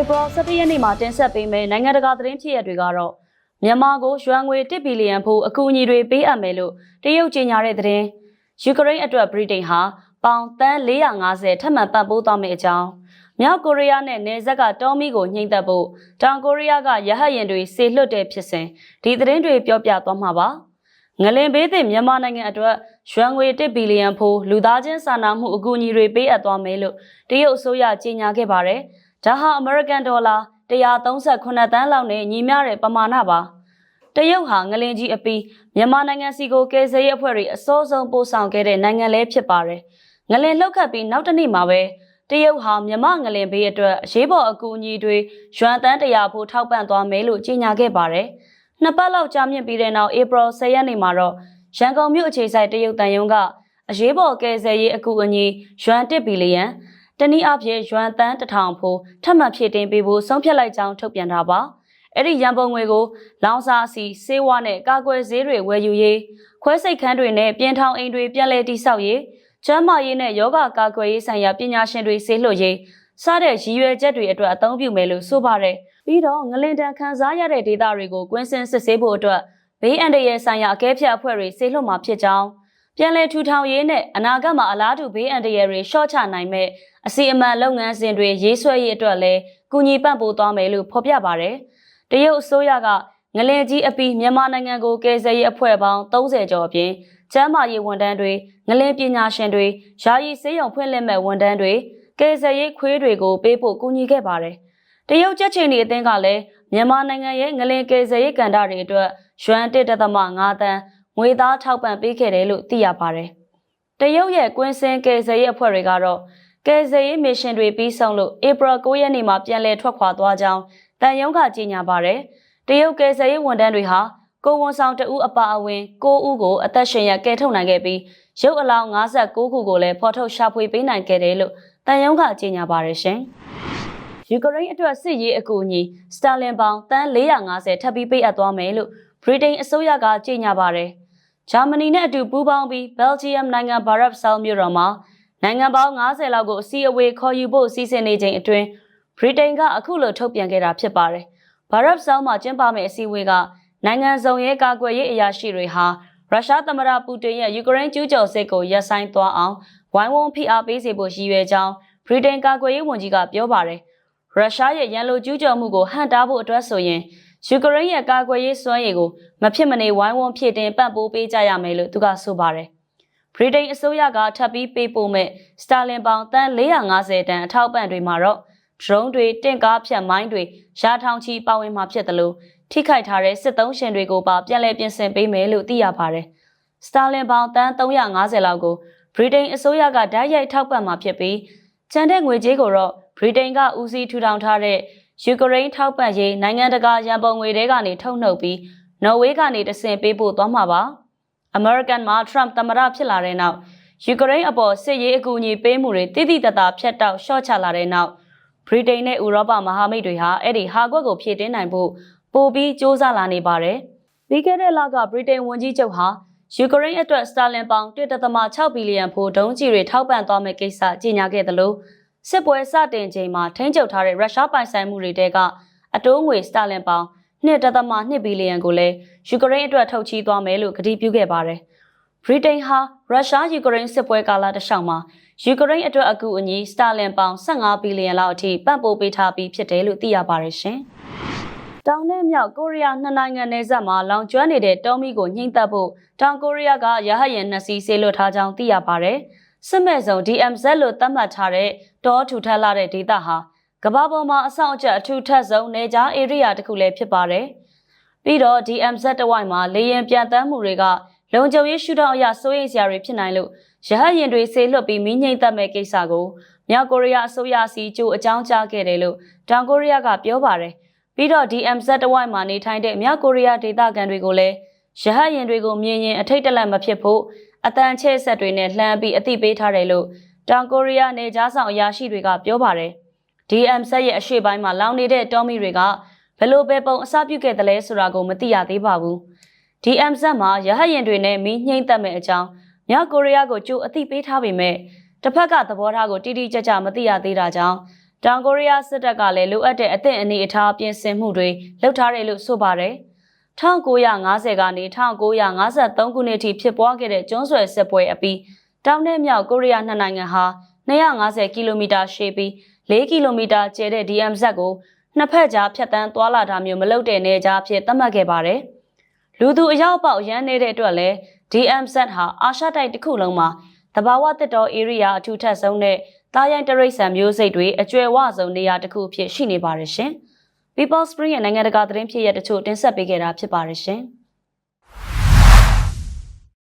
April 17ရက်နေ့မှာတင်ဆက်ပေးမယ့်နိုင်ငံတကာသတင်းဖြစ်ရပ်တွေကတော့မြန်မာကိုရွှန်ငွေ1ဘီလီယံဖို့အကူအညီတွေပေးအပ်မယ်လို့တရုတ်ကြေညာတဲ့သတင်းယူကရိန်းအတွက်ဗြိတိန်ဟာပေါင်တန်း450ထပ်မံပံ့ပိုးသွားမယ့်အကြောင်းမြောက်ကိုရီးယားနဲ့နယ်စပ်ကတောမီကိုညှိမ့်သက်ဖို့တောင်ကိုရီးယားကရဟတ်ယာဉ်တွေစေလွှတ်တဲ့ဖြစ်စဉ်ဒီသတင်းတွေပြောပြသွားမှာပါငလင်ဘေးသည့်မြန်မာနိုင်ငံအတွက်ရွှန်ငွေ1ဘီလီယံဖို့လူသားချင်းစာနာမှုအကူအညီတွေပေးအပ်သွားမယ်လို့တရုတ်အစိုးရကြေညာခဲ့ပါတယ်။ ဒါဟာအမေရိကန်ဒေါ်လာ138တန်းလောက်နဲ့ညီမျှတဲ့ပမာဏပါတရုတ်ဟာငလင်ကြီးအပီးမြန်မာနိုင်ငံစီကိုကယ်ဆယ်ရေးအဖွဲ့တွေအစိုးဆုံးပို့ဆောင်ခဲ့တဲ့နိုင်ငံလည်းဖြစ်ပါတယ်ငလင်လှုပ်ခတ်ပြီးနောက်တစ်နေ့မှာပဲတရုတ်ဟာမြန်မာငလင်ဘေးအတွက်အရေးပေါ်အကူအညီတွေရွမ်တန်းတရာဖို့ထောက်ပံ့သွားမယ်လို့ကြေညာခဲ့ပါတယ်နှစ်ပတ်လောက်ကြာမြင့်ပြီးတဲ့နောက်ဧပြီ10ရက်နေ့မှာတော့ရန်ကုန်မြို့အခြေစိုက်တရုတ်တန်ယုံကအရေးပေါ်ကယ်ဆယ်ရေးအကူအညီရွမ်1ဘီလီယံ တနည်းအားဖြင့်ရွမ်တန်းတစ်ထောင်ဖို့ထပ်မံဖြည့်တင်ပေးဖို့ဆုံးဖြတ်လိုက်ကြောင်းထုတ်ပြန်တာပါအဲ့ဒီရန်ပုံငွေကို လောင်စာစီစေဝါနဲ့ကာကွယ်ဆေးတွေဝယ်ယူရေးခွဲစိတ်ခန်းတွေနဲ့ပြင်ထောင်အိမ်တွေပြန်လည်တည်ဆောက်ရေးကျန်းမာရေးနဲ့ယောဂကာကွယ်ရေးဆိုင်ရာပညာရှင်တွေဆေးလွှတ်ရေးစတဲ့ရည်ရွယ်ချက်တွေအတွက်အသုံးပြုမယ်လို့ဆိုပါတယ်ပြီးတော့ငလင်တန်ခန်းစားရတဲ့ဒေသတွေကိုကွင်းစင်စစ်ဆေးဖို့အတွက်ဘေးအန္တရာယ်ဆိုင်ရာအကဲဖြတ်အဖွဲ့တွေဆေးလွှတ်မှာဖြစ်ကြောင်း ပြန်လည်ထူထောင်ရေးနဲ့အနာဂတ်မှာအလားတူဘေးအန္တရာယ်တွေရှော့ချနိုင်မဲ့အစီအမံလုပ်ငန်းစဉ်တွေရေးဆွဲရေးအတွက်လည်းကူညီပံ့ပိုးသွားမယ်လို့ဖော်ပြပါတယ်။တရုတ်အစိုးရကငလင်ကြီးအပီးမြန်မာနိုင်ငံကိုကယ်ဆယ်ရေးအဖွဲ့ပေါင်း30ကျော်အပြင်ကျန်းမာရေးဝန်ထမ်းတွေငလင်ပညာရှင်တွေယာယီဆေးရုံဖွင့်လှစ်မဲ့ဝန်ထမ်းတွေကယ်ဆယ်ရေးခွေးတွေကိုပေးဖို့ကူညီခဲ့ပါတယ်။တရုတ်ကြက်ချင်ဒီအသင်းကလည်းမြန်မာနိုင်ငံရဲ့ငလင်ကယ်ဆယ်ရေးကဏ္ဍတွေအတွက်ရွမ်1.5တန်း ငွေသားထောက်ပံ့ပေးခဲ့တယ်လို့သိရပါတယ်။တရုတ်ရဲ့ကွင်းစင်ကယ်ဆယ်ရေးအဖွဲ့တွေကတော့ကယ်ဆယ်ရေးမစ်ရှင်တွေပြီးဆုံးလို့ဧပြီ9ရက်နေ့မှာပြန်လည်ထွက်ခွာသွားကြောင်းတန်ယုံကကြေညာပါတယ်။တရုတ်ကယ်ဆယ်ရေးဝန်ထမ်းတွေဟာကိုဝန်ဆောင်တဦးအပါအဝင်9ဦးကိုအသက်ရှင်ရကယ်ထုတ်နိုင်ခဲ့ပြီးရုပ်အလောင်း59ခုကိုလည်းဖော်ထုတ်ရှာဖွေပေးနိုင်ခဲ့တယ်လို့တန်ယုံကကြေညာပါတယ်ရှင်။ယူကရိန်းအတွက်စစ်ရေးအကူအညီစတာလင်ပေါင်တန်း450ထပ်ပြီးပေးအပ်သွားမယ်လို့ဗြိတိန်အစိုးရကကြေညာပါတယ်။ ဂျာမနီနဲ့အတူပူးပေါင်းပြီးဘယ်လ်ဂျီယမ်နိုင်ငံဘာရပ်ဆဲလ်မြို့တော်မှာနိုင်ငံပေါင်း90လောက်ကိုအစည်းအဝေးခေါ်ယူဖို့စီစဉ်နေချိန်အတွင်းဗြိတိန်ကအခုလိုထုတ်ပြန်ခဲ့တာဖြစ်ပါတယ်။ဘာရပ်ဆဲလ်မှာကျင်းပမယ့်အစည်းအဝေးကနိုင်ငံစုံရဲ့ကာကွယ်ရေးအရာရှိတွေဟာရုရှားသမ္မတပူတင်ရဲ့ယူကရိန်းကျူးကျော်စစ်ကိုရပ်ဆိုင်းသွားအောင်ဝိုင်းဝန်းဖိအားပေးစေဖို့ရည်ရွယ်ကြောင်းဗြိတိန်ကာကွယ်ရေးဝန်ကြီးကပြောပါတယ်။ရုရှားရဲ့ရန်လိုကျူးကျော်မှုကိုဟန့်တားဖို့အတွက်ဆိုရင် ယူကရိန်းရဲ့ကာကွယ်ရေးစွမ်းရည်ကိုမဖြစ်မနေဝိုင်းဝန်းဖြည့်တင်ပံ့ပိုးပေးကြရမယ်လို့သူကဆိုပါတယ်။ဗြိတိန်အစိုးရကထပ်ပြီးပေးပို့မဲ့စတာလင်ပေါင်တန်း450တန်အထောက်ပံ့တွေမှာတော့ drone တွေတင့်ကားဖြတ်မိုင်းတွေရာထောင်ချီပါဝင်မှာဖြစ်တယ်လို့ထိခိုက်ထားတဲ့စစ်သုံးရှင်တွေကိုပါပြန်လည်ပြင်ဆင်ပေးမယ်လို့သိရပါတယ်။စတာလင်ပေါင်တန်း350လောက်ကိုဗြိတိန်အစိုးရကဓာတ်ရိုက်ထောက်ပံ့မှာဖြစ်ပြီးကျန်တဲ့ငွေကြေးကိုတော့ဗြိတိန်ကဦးစီးထူထောင်ထားတဲ့ ယူကရိန်းထောက်ပံ့ရေးနိုင်ငံတကာရန်ပုံငွေတွေကနေထုတ်နှုတ်ပြီးနော်ဝေးကနေတဆင့်ပေးပို့သွားမှာပါ။အမေရိကန်မှာထရမ့်သမ္မတဖြစ်လာတဲ့နောက်ယူကရိန်းအပေါ်စစ်ရေးအကူအညီပေးမှုတွေတိတိတသားဖျက်တောက်ရှော့ချလာတဲ့နောက်ဗြိတိန်နဲ့ဥရောပမဟာမိတ်တွေဟာအဲ့ဒီဟာကွက်ကိုဖြည့်တင်းနိုင်ဖို့ပိုပြီးစ조사လာနေပါတယ်။ပြီးခဲ့တဲ့လကဗြိတိန်ဝန်ကြီးချုပ်ဟာယူကရိန်းအတွက်စတာလင်ပေါင်1.6ဘီလီယံဖိုးဒုံးကျည်တွေထောက်ပံ့သွားမယ့်ကိစ္စကြေညာခဲ့သလို စစ်ပွဲစတင်ချိန်မှာထိန်းချုပ်ထားတဲ့ရုရှားပိုင်ဆိုင်မှုတွေတဲကအတိုးငွေစတာလင်ပေါင်1.2ဘီလီယံကိုလည်းယူကရိန်းအတွက်ထုတ်ချီးသွားမယ်လို့ကတိပြုခဲ့ပါတယ်။ဗြိတိန်ဟာရုရှားယူကရိန်းစစ်ပွဲကာလတစ်လျှောက်မှာယူကရိန်းအတွက်အကူအညီစတာလင်ပေါင်15ဘီလီယံလောက်အထိပံ့ပိုးပေးထားပြီးဖြစ်တယ်လို့သိရပါတယ်ရှင်။တောင်နဲ့မြောက်ကိုရီးယားနှစ်နိုင်ငံနယ်စပ်မှာလောင်ကျွမ်းနေတဲ့တောမီကိုညှိမ့်သက်ဖို့တောင်ကိုရီးယားကရဟတ်ယာဉ်နှစ်စီးဆေးလွှတ်ထားကြောင်းသိရပါတယ်။ စစ်မဲ့စုံ DMZ လို့သတ်မှတ်ထားတဲ့တောထူထပ်လာတဲ့ဒေသဟာကမ္ဘာပေါ်မှာအဆောင်အကျအထူးထပ်ဆုံးနေကြားဧရိယာတစ်ခုလည်းဖြစ်ပါတယ်။ပြီးတော့ DMZ တဝိုက်မှာလေရင်ပြန်တမ်းမှုတွေကလုံခြုံရေးရှုထောင့်အရစိုးရိမ်စရာတွေဖြစ်နိုင်လို့ရဟတ်ယာဉ်တွေဆေးလွတ်ပြီးမိငိမ့်သက်မဲ့ကိစ္စကိုမြောက်ကိုရီးယားအစိုးရစီကြိုအကြောင်းကြားခဲ့တယ်လို့တောင်ကိုရီးယားကပြောပါတယ်။ပြီးတော့ DMZ တဝိုက်မှာနေထိုင်တဲ့မြောက်ကိုရီးယားဒေသခံတွေကိုလည်းရဟတ်ယာဉ်တွေကိုမြင်ရင်အထိတ်တလန့်မဖြစ်ဖို့ အတန်ချဲ့ဆက်တွေနဲ့လှမ်းပြီးအသိပေးထားတယ်လို့တောင်ကိုရီးယားနေကြားဆောင်အရာရှိတွေကပြောပါတယ်။ DM ဆက်ရဲ့အရှိပိုင်းမှာလောင်နေတဲ့တောမီတွေကဘယ်လိုပဲပုံအစပြုခဲ့တယ်လဲဆိုတာကိုမသိရသေးပါဘူး။ DM ဆက်မှာရဟတ်ရင်တွေနဲ့မီးညှိမ့်သက်မဲ့အကြောင်းမြောက်ကိုရီးယားကိုကြိုအသိပေးထားပေမဲ့တစ်ဖက်ကသဘောထားကိုတိတိကျကျမသိရသေးတာကြောင့်။တောင်ကိုရီးယားစစ်တပ်ကလည်းလိုအပ်တဲ့အသင့်အနေအထားပြင်ဆင်မှုတွေလုပ်ထားတယ်လို့ဆိုပါတယ်။ 1950ကနေ1953ခုနှစ်အထိဖြစ်ပွားခဲ့တဲ့ကျွန်းဆွယ်စစ်ပွဲအပြီးတောင်နဲ့မြောက်ကိုရီးယားနှစ်နိုင်ငံဟာ250ကီလိုမီတာရှည်ပြီး4ကီလိုမီတာကျယ်တဲ့ DMZ ကိုနှစ်ဖက်ကြားဖြတ်တန်းသွားလာတာမျိုးမလုပ်တဲ့နေကြားဖြစ်သတ်မှတ်ခဲ့ပါတယ်။လူသူအရောက်ပေါက်ရမ်းနေတဲ့အတွက်လည်း DMZ ဟာအာရှတိုက်တစ်ခုလုံးမှာတဘာဝတစ်တော် area အထူးထပ်ဆုံးတဲ့တာရိုင်းတရိတ်ဆန်မျိုးစိတ်တွေအကျွယ်ဝဆုံးနေရာတစ်ခုအဖြစ်ရှိနေပါတယ်ရှင်။ People Spring ရဲ့နိုင်ငံတကာသတင်းဖြစ်ရတဲ့တချို့တင်ဆက်ပေးခဲ့တာဖြစ်ပါတယ်ရှင်။